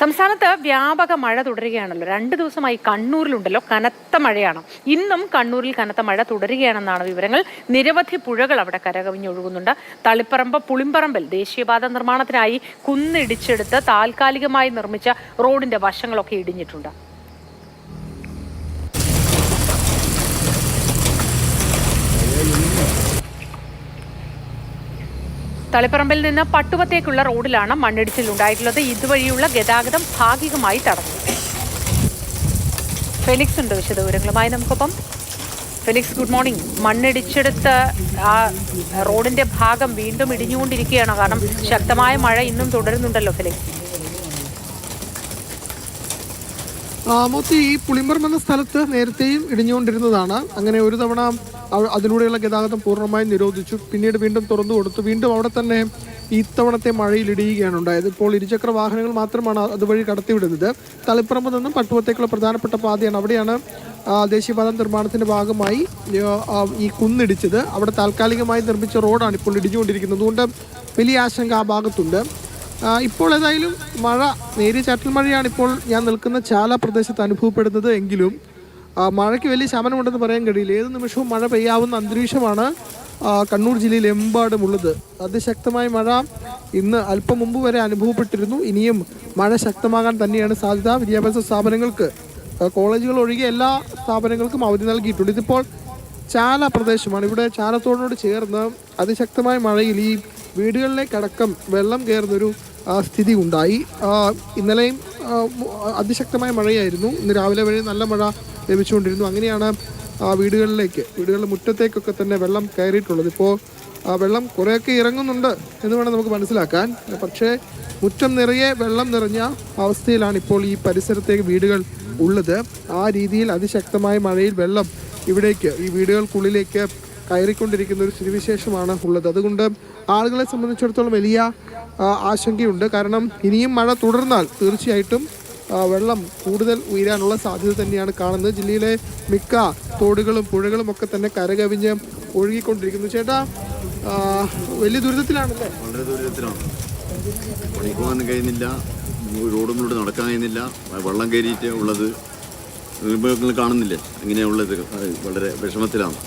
സംസ്ഥാനത്ത് വ്യാപക മഴ തുടരുകയാണല്ലോ. രണ്ട് ദിവസമായി കണ്ണൂരിലുണ്ടല്ലോ കനത്ത മഴയാണ്. ഇന്നും കണ്ണൂരിൽ കനത്ത മഴ തുടരുകയാണെന്നാണ് വിവരങ്ങൾ. നിരവധി പുഴകൾ അവിടെ കരകവിഞ്ഞൊഴുകുന്നുണ്ട് തളിപ്പറമ്പ് പുളിമ്പറമ്പിൽ ദേശീയപാത നിർമ്മാണത്തിനായി കുന്നിടിച്ചെടുത്ത് താൽക്കാലികമായി നിർമ്മിച്ച റോഡിന്റെ വശങ്ങളൊക്കെ ഇടിഞ്ഞിട്ടുണ്ട്. തളിപ്പറമ്പിൽ നിന്ന് പട്ടുവത്തേക്കുള്ള റോഡിലാണ് മണ്ണിടിച്ചിൽ ഉണ്ടായിട്ടുള്ളത് ഇതുവഴിയുള്ള ഗതാഗതം ഭാഗികമായി തടഞ്ഞു. ഫെലിക്സ് ഉണ്ട് വിശദവിവരങ്ങളുമായി നമുക്കൊപ്പം. Felix good morning. മണ്ണിടിച്ചെടുത്ത് ആ റോഡിന്റെ ഭാഗം വീണ്ടും ഇടിഞ്ഞുകൊണ്ടിരിക്കുകയാണ്. കാരണം ശക്തമായ മഴ ഇന്നും തുടരുന്നുണ്ടല്ലോ ഫെലിക്സ് ആ, മോത്തി ഈ പുളിമ്പറം എന്ന സ്ഥലത്ത് നേരത്തെയും ഇടിഞ്ഞുകൊണ്ടിരുന്നതാണ്. അങ്ങനെ ഒരു തവണ അതിലൂടെയുള്ള ഗതാഗതം പൂർണമായും നിരോധിച്ചു. പിന്നീട് വീണ്ടും തുറന്നു കൊടുത്തു. വീണ്ടും അവിടെ തന്നെ ഇത്തവണത്തെ മഴയിൽ ഇടിയുകയാണ് ഉണ്ടായത്. ഇപ്പോൾ ഇരുചക്ര വാഹനങ്ങൾ മാത്രമാണ് അതുവഴി കടത്തിവിടുന്നത്. തളിപ്പറമ്പ് നിന്നും പട്ടുവത്തേക്കുള്ള പ്രധാനപ്പെട്ട പാതയാണ് അവിടെയാണ് ദേശീയപാത നിർമ്മാണത്തിന്റെ ഭാഗമായി ഈ കുന്നിടിച്ചത്. അവിടെ താൽക്കാലികമായി നിർമ്മിച്ച റോഡാണ് ഇപ്പോൾ ഇടിഞ്ഞുകൊണ്ടിരിക്കുന്നത്. അതുകൊണ്ട് വലിയ ആശങ്ക ആ ഭാഗത്തുണ്ട്. ഇപ്പോൾ ഏതായാലും മഴ നേരിയ ചാറ്റൽ മഴയാണ് ഇപ്പോൾ ഞാൻ നിൽക്കുന്ന ചാല പ്രദേശത്ത് അനുഭവപ്പെടുന്നത് എങ്കിലും മഴയ്ക്ക് വലിയ ശമനമുണ്ടെന്ന് പറയാൻ കഴിയില്ല. ഏത് നിമിഷവും മഴ പെയ്യാവുന്ന അന്തരീക്ഷമാണ് കണ്ണൂർ ജില്ലയിൽ എമ്പാടുമുള്ളത് അതിശക്തമായ മഴ ഇന്ന് അല്പം മുമ്പ് വരെ അനുഭവപ്പെട്ടിരുന്നു. ഇനിയും മഴ ശക്തമാകാൻ തന്നെയാണ് സാധ്യത. വിദ്യാഭ്യാസ സ്ഥാപനങ്ങൾക്ക് കോളേജുകൾ ഒഴികെ എല്ലാ സ്ഥാപനങ്ങൾക്കും അവധി നൽകിയിട്ടുണ്ട്. ഇതിപ്പോൾ ചാല പ്രദേശമാണ്. ഇവിടെ ചാലത്തോടിനോട് ചേർന്ന് അതിശക്തമായ മഴയിൽ ഈ വീടുകളിലേക്കടക്കം വെള്ളം കയറുന്നൊരു സ്ഥിതി ഉണ്ടായി. ഇന്നലെയും അതിശക്തമായ മഴയായിരുന്നു. ഇന്ന് രാവിലെ വരെ നല്ല മഴ ലഭിച്ചുകൊണ്ടിരുന്നു. അങ്ങനെയാണ് വീടുകളിലേക്ക് വീടുകളുടെ മുറ്റത്തേക്കൊക്കെ തന്നെ വെള്ളം കയറിയിട്ടുള്ളത്. ഇപ്പോൾ വെള്ളം കുറേയൊക്കെ ഇറങ്ങുന്നുണ്ട് എന്ന് വേണം നമുക്ക് മനസ്സിലാക്കാൻ. പക്ഷേ മുറ്റം നിറയെ വെള്ളം നിറഞ്ഞ അവസ്ഥയിലാണ് ഇപ്പോൾ ഈ പരിസരത്തേക്ക് വീടുകൾ ഉള്ളത്. ആ രീതിയിൽ അതിശക്തമായ മഴയിൽ വെള്ളം ഇവിടേക്ക് ഈ വീടുകൾക്കുള്ളിലേക്ക് കയറിക്കൊണ്ടിരിക്കുന്ന ഒരു സ്ഥിതിവിശേഷമാണ് ഉള്ളത്. അതുകൊണ്ട് ആളുകളെ സംബന്ധിച്ചിടത്തോളം വലിയ ആശങ്കയുണ്ട്. കാരണം ഇനിയും മഴ തുടർന്നാൽ തീർച്ചയായിട്ടും വെള്ളം കൂടുതൽ ഉയരാനുള്ള സാധ്യത തന്നെയാണ് കാണുന്നത്. ജില്ലയിലെ മിക്ക തോടുകളും പുഴകളും ഒക്കെ തന്നെ കരകവിഞ്ഞ് ഒഴുകിക്കൊണ്ടിരിക്കുന്നു. ചേട്ടാ വലിയ ദുരിതത്തിലാണല്ലേ? വളരെ ദുരിതത്തിലാണ്. കഴിയുന്നില്ല. റോഡിലൂടെ നടക്കാൻ കഴിയുന്നില്ല. വെള്ളം കയറിയിട്ട് ഉള്ളത്. കാണുന്നില്ലേ? അങ്ങനെയുള്ളത് വളരെ വിഷമത്തിലാണ്.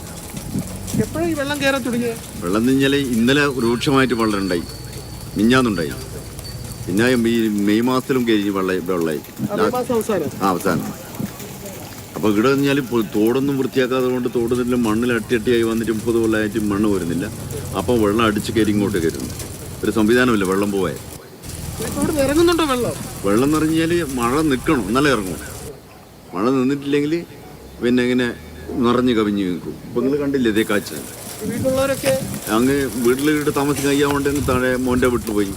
എപ്പോഴാണ് ഈ വെള്ളം കയറാൻ തുടങ്ങിയത്? വെള്ളം എന്ന് പറഞ്ഞാൽ ഇന്നലെ രൂക്ഷമായിട്ട് വെള്ളം ഉണ്ടായി മിഞ്ഞാന്നുണ്ടായി. പിന്നെ ഈ മെയ് മാസത്തിലും കഴിഞ്ഞ് വെള്ളം വെള്ളമായി. അവസാനം. ആ അവസാനം. അപ്പോൾ ഇവിടെ ഇപ്പോൾ തോടൊന്നും വൃത്തിയാക്കാതെ കൊണ്ട് തോടിനെല്ലാം മണ്ണിൽ അട്ടിയട്ടിയായി വന്നിട്ട് മുപ്പത് കൊല്ലമായിട്ട് മണ്ണ് വരുന്നില്ല അപ്പോൾ വെള്ളം അടിച്ച് കയറി ഇങ്ങോട്ട് കയറുന്നു. ഒരു സംവിധാനമില്ല വെള്ളം പോവാൻ. ഇറങ്ങുന്നുണ്ടോ വെള്ളം? വെള്ളം എന്ന് പറഞ്ഞാൽ മഴ നിൽക്കണം എന്നാലേ ഇറങ്ങും. മഴ നിന്നിട്ടില്ലെങ്കിൽ പിന്നെ ഇങ്ങനെ നിറഞ്ഞ് കവിഞ്ഞു നിൽക്കും. അപ്പൊ നിങ്ങൾ കണ്ടില്ലേ ഇതേ കാഴ്ച? വീട്ടിലുള്ളവരൊക്കെ അങ്ങ് വീട്ടിലിട്ട് താമസിക്കാൻ കഴിയാണ്ട് താഴെ മോന്റെ വീട്ടിൽ പോയി.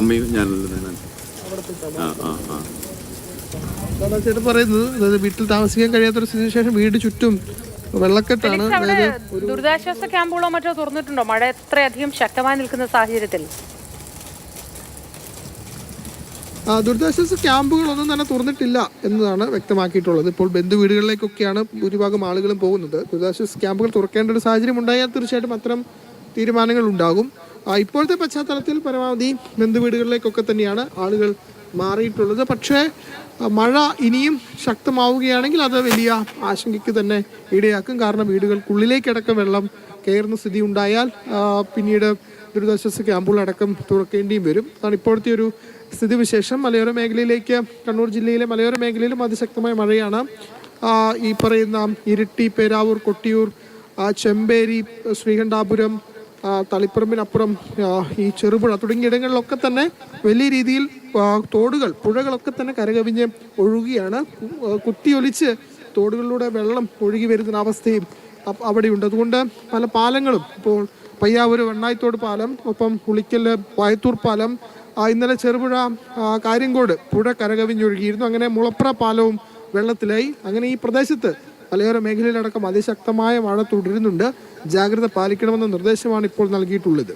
അമ്മയും ഞാനല്ല ആ ആ ആ. ചേട്ടൻ പറയുന്നത് അതായത് വീട്ടിൽ താമസിക്കാൻ കഴിയാത്തൊരു സ്ഥിതി ശേഷം വീട് ചുറ്റും വെള്ളക്കെട്ടാണ്. ദുരിതാശ്വാസ ക്യാമ്പുകളോ മറ്റോ തുറന്നിട്ടുണ്ടോ? മഴ എത്രയധികം ശക്തമായി നിൽക്കുന്ന സാഹചര്യത്തിൽ? ദുരിതാശ്വാസ ക്യാമ്പുകളൊന്നും തന്നെ തുറന്നിട്ടില്ല എന്നതാണ് വ്യക്തമാക്കിയിട്ടുള്ളത്. ഇപ്പോൾ ബന്ധു വീടുകളിലേക്കൊക്കെയാണ് ഭൂരിഭാഗം ആളുകളും പോകുന്നത്. ദുരിതാശ്വാസ ക്യാമ്പുകൾ തുറക്കേണ്ട ഒരു സാഹചര്യം ഉണ്ടായാൽ തീർച്ചയായിട്ടും അത്തരം തീരുമാനങ്ങൾ ഉണ്ടാകും. ഇപ്പോഴത്തെ പശ്ചാത്തലത്തിൽ പരമാവധി ബന്ധു വീടുകളിലേക്കൊക്കെ തന്നെയാണ് ആളുകൾ മാറിയിട്ടുള്ളത്. പക്ഷേ മഴ ഇനിയും ശക്തമാവുകയാണെങ്കിൽ അത് വലിയ ആശങ്കയ്ക്ക് തന്നെ ഇടയാക്കും. കാരണം വീടുകൾക്കുള്ളിലേക്കടക്കം വെള്ളം കയറുന്ന സ്ഥിതി ഉണ്ടായാൽ പിന്നീട് ദുരിതാശ്വാസ ക്യാമ്പുകളടക്കം തുറക്കേണ്ടിയും വരും. അതാണ് ഇപ്പോഴത്തെ ഒരു സ്ഥിതിവിശേഷം. മലയോര മേഖലയിലേക്ക് കണ്ണൂർ ജില്ലയിലെ മലയോര മേഖലയിലും അതിശക്തമായ മഴയാണ്. ഈ പറയുന്ന ഇരിട്ടി പേരാവൂർ കൊട്ടിയൂർ ചെമ്പേരി ശ്രീകണ്ഠാപുരം തളിപ്പറമ്പിനപ്പുറം ഈ ചെറുപുഴ തുടങ്ങിയ ഇടങ്ങളിലൊക്കെ തന്നെ വലിയ രീതിയിൽ തോടുകൾ പുഴകളൊക്കെ തന്നെ കരകവിഞ്ഞ് ഒഴുകുകയാണ് കുത്തിയൊലിച്ച് തോടുകളിലൂടെ വെള്ളം ഒഴുകി വരുന്ന അവസ്ഥയും അവിടെയുണ്ട്. അതുകൊണ്ട് പല പാലങ്ങളും ഇപ്പോൾ പയ്യാവൂർ വെണ്ണായിത്തോട് പാലം ഒപ്പം ഉളിക്കൽ വായത്തൂർ പാലം ഇന്നലെ ചെറുപുഴ കാര്യങ്കോട് പുഴ കരകവിഞ്ഞൊഴുകിയിരുന്നു. അങ്ങനെ മുളപ്ര പാലവും വെള്ളത്തിലായി. അങ്ങനെ ഈ പ്രദേശത്ത് മലയോര മേഖലയിലടക്കം അതിശക്തമായ മഴ തുടരുന്നുണ്ട്. ജാഗ്രത പാലിക്കണമെന്ന നിർദ്ദേശമാണ് ഇപ്പോൾ നൽകിയിട്ടുള്ളത്.